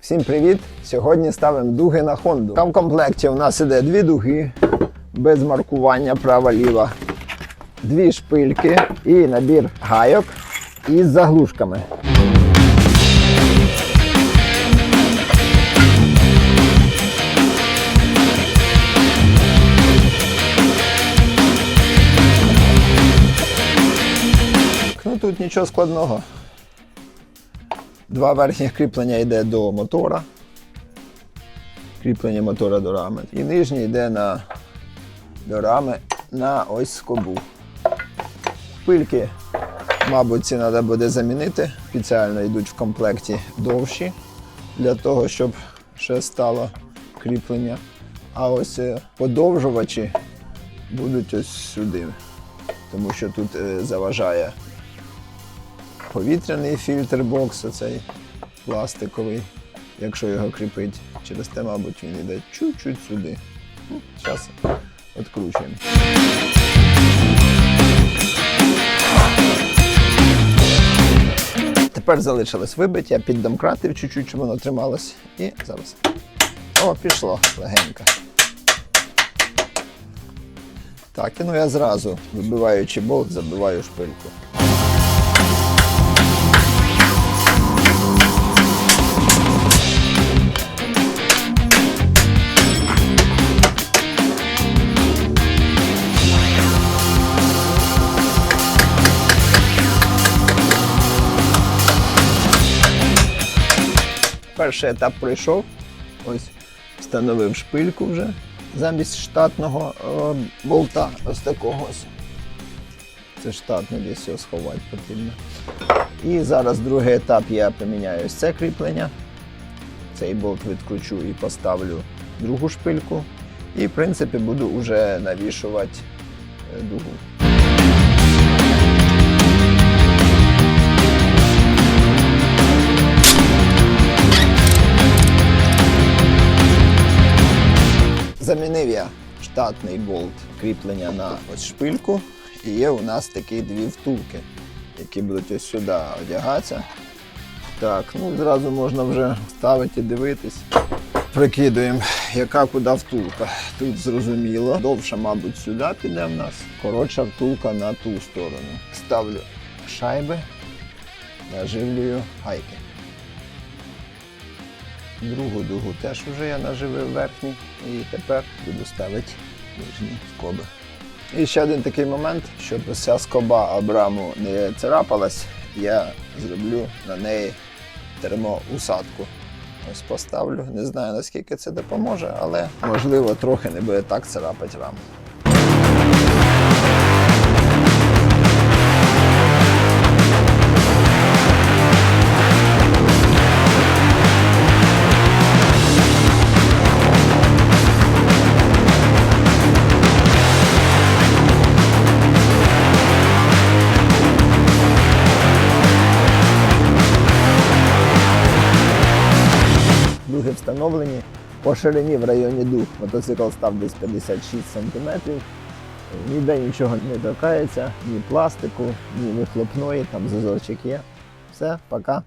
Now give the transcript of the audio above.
Всім привіт! Сьогодні ставимо дуги на Хонду. Там в комплекті у нас іде дві дуги без маркування права-ліва, дві шпильки і набір гайок із заглушками. Ну тут нічого складного. Два верхніх кріплення йде до мотора. Кріплення мотора до рами. І нижнє йде на, до рами на ось скобу. Пильки, мабуть, ці треба буде замінити. Спеціально йдуть в комплекті довші для того, щоб ще стало кріплення. А ось е, подовжувачі будуть ось сюди. Тому що тут е, заважає повітряний фільтр бокс, оцей пластиковий, якщо його кріпить. Через те, мабуть, він йде чуть-чуть сюди. Зараз відкручуємо. Тепер залишилось вибиття, піддомкратив чуть-чуть, щоб воно трималось. І зараз. О, пішло легенько. Так, і ну я зразу, вибиваючи болт, забиваю шпильку. Перший етап пройшов. Ось встановив шпильку вже замість штатного е, болта. Ось такого. Це штатно, десь його сховати потрібно. І зараз другий етап я поміняю ось це кріплення. Цей болт відкручу і поставлю другу шпильку. І, в принципі, буду вже навішувати е, дугу. Штатний болт кріплення на ось шпильку. І є у нас такі дві втулки, які будуть ось сюди одягатися. Так, ну зразу можна вже ставити і дивитись. Прикидуємо, яка куди втулка. Тут зрозуміло. Довша, мабуть, сюди піде в нас. Коротша втулка на ту сторону. Ставлю шайби, наживлюю гайки. Другу дугу теж вже я наживив верхній і тепер буду ставити нижні скоби. І ще один такий момент, щоб ця скоба об раму не царапалась, я зроблю на неї термоусадку. Ось поставлю. Не знаю наскільки це допоможе, але можливо трохи не буде так царапати раму. Дуги встановлені. По ширині в районі дуг мотоцикл став десь 56 см. Ніде нічого не торкається, ні пластику, ні вихлопної, там зазорчик є. Все, пока.